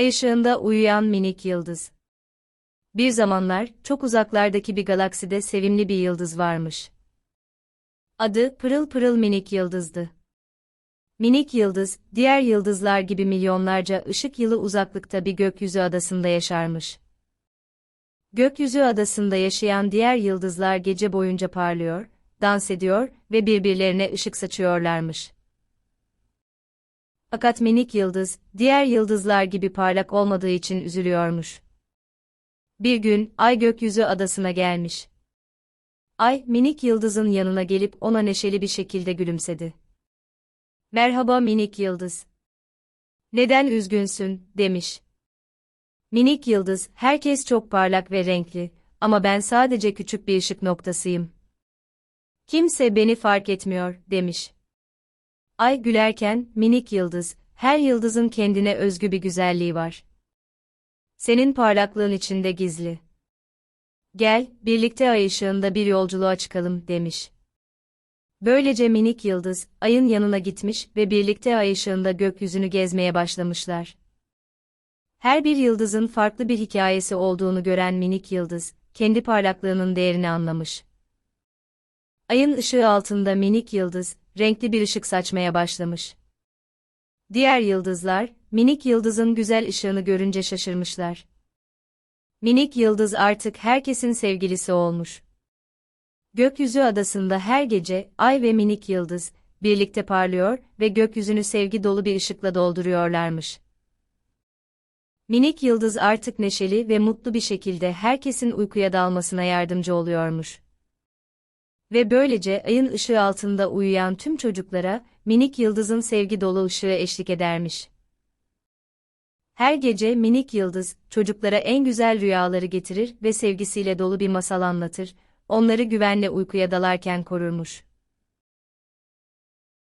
Ay ışığında uyuyan minik yıldız. Bir zamanlar çok uzaklardaki bir galakside sevimli bir yıldız varmış. Adı pırıl pırıl minik yıldızdı. Minik yıldız, diğer yıldızlar gibi milyonlarca ışık yılı uzaklıkta bir gökyüzü adasında yaşarmış. Gökyüzü adasında yaşayan diğer yıldızlar gece boyunca parlıyor, dans ediyor ve birbirlerine ışık saçıyorlarmış. Fakat minik yıldız, diğer yıldızlar gibi parlak olmadığı için üzülüyormuş. Bir gün, Ay gökyüzü adasına gelmiş. Ay, minik yıldızın yanına gelip ona neşeli bir şekilde gülümsedi. Merhaba minik yıldız. Neden üzgünsün, demiş. Minik yıldız, herkes çok parlak ve renkli, ama ben sadece küçük bir ışık noktasıyım. Kimse beni fark etmiyor, demiş. Ay gülerken, minik yıldız, her yıldızın kendine özgü bir güzelliği var. Senin parlaklığın içinde gizli. Gel, birlikte ay ışığında bir yolculuğa çıkalım, demiş. Böylece minik yıldız, ayın yanına gitmiş ve birlikte ay ışığında gökyüzünü gezmeye başlamışlar. Her bir yıldızın farklı bir hikayesi olduğunu gören minik yıldız, kendi parlaklığının değerini anlamış. Ayın ışığı altında minik yıldız, renkli bir ışık saçmaya başlamış. Diğer yıldızlar, minik yıldızın güzel ışığını görünce şaşırmışlar. Minik yıldız artık herkesin sevgilisi olmuş. Gökyüzü adasında her gece, ay ve minik yıldız, birlikte parlıyor ve gökyüzünü sevgi dolu bir ışıkla dolduruyorlarmış. Minik yıldız artık neşeli ve mutlu bir şekilde herkesin uykuya dalmasına yardımcı oluyormuş. Ve böylece ayın ışığı altında uyuyan tüm çocuklara, minik yıldızın sevgi dolu ışığı eşlik edermiş. Her gece minik yıldız, çocuklara en güzel rüyaları getirir ve sevgisiyle dolu bir masal anlatır, onları güvenle uykuya dalarken korurmuş.